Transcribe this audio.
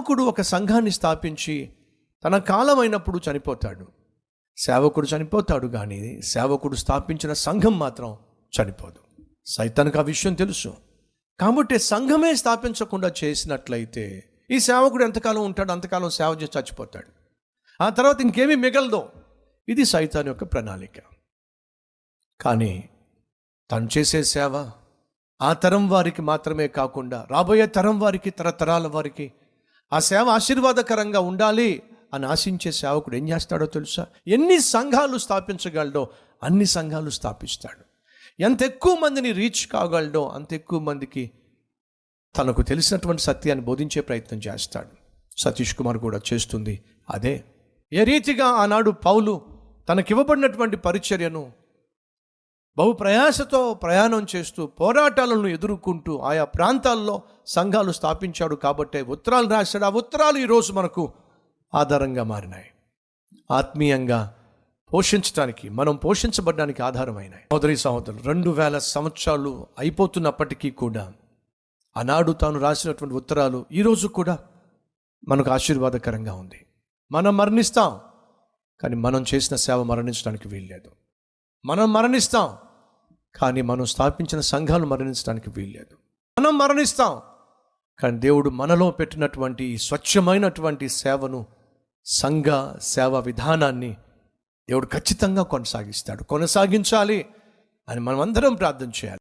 సేవకుడు ఒక సంఘాన్ని స్థాపించి తన కాలం అయినప్పుడు చనిపోతాడు. సేవకుడు చనిపోతాడు కానీ సేవకుడు స్థాపించిన సంఘం మాత్రం చనిపోదు. సైతానికి ఆ విషయం తెలుసు. కాబట్టి సంఘమే స్థాపించకుండా చేసినట్లయితే ఈ సేవకుడు ఎంతకాలం ఉంటాడు? అంతకాలం సేవ చేసి చచ్చిపోతాడు. ఆ తర్వాత ఇంకేమీ మిగలదు. ఇది సైతాన్ యొక్క ప్రణాళిక. కానీ తను చేసే సేవ ఆ తరం వారికి మాత్రమే కాకుండా రాబోయే తరం వారికి తరతరాల వారికి ఆ సేవ ఆశీర్వాదకరంగా ఉండాలి అని ఆశించే సేవకుడు ఏం చేస్తాడో తెలుసా? ఎన్ని సంఘాలు స్థాపించగలడో అన్ని సంఘాలు స్థాపిస్తాడు. ఎంత ఎక్కువ మందిని రీచ్ కాగలడో అంత ఎక్కువ మందికి తనకు తెలిసినటువంటి సత్యాన్ని బోధించే ప్రయత్నం చేస్తాడు. సతీష్ కుమార్ కూడా చేస్తుంది అదే. ఏ రీతిగా ఆనాడు పౌలు తనకివ్వబడినటువంటి పరిచర్యను బహు ప్రయాసతో ప్రయాణం చేస్తూ పోరాటాలను ఎదుర్కొంటూ ఆయా ప్రాంతాల్లో సంఘాలు స్థాపించాడు కాబట్టే ఉత్తరాలు రాశాడు. ఆ ఉత్తరాలు ఈరోజు మనకు ఆధారంగా మారినాయి. ఆత్మీయంగా పోషించడానికి మనం పోషించబడడానికి ఆధారమైనాయి. సోదరి సహోదరులు రెండు వేల సంవత్సరాలు అయిపోతున్నప్పటికీ కూడా ఆనాడు తాను రాసినటువంటి ఉత్తరాలు ఈరోజు కూడా మనకు ఆశీర్వాదకరంగా ఉంది. మనం మరణిస్తాం కానీ మనం చేసిన సేవ మరణించడానికి వీల్లేదు. మనం మరణిస్తాం. కానీ మనం స్థాపించిన సంఘాలు మరణించడానికి వీల్లేదు. మనం మరణిస్తాం. కానీ దేవుడు మనలో పెట్టినటువంటి స్వచ్ఛమైనటువంటి సేవను సంఘ సేవ విధానాన్ని దేవుడు ఖచ్చితంగా కొనసాగిస్తాడు. కొనసాగించాలి అని మనం అందరం ప్రార్థన చేయాలి.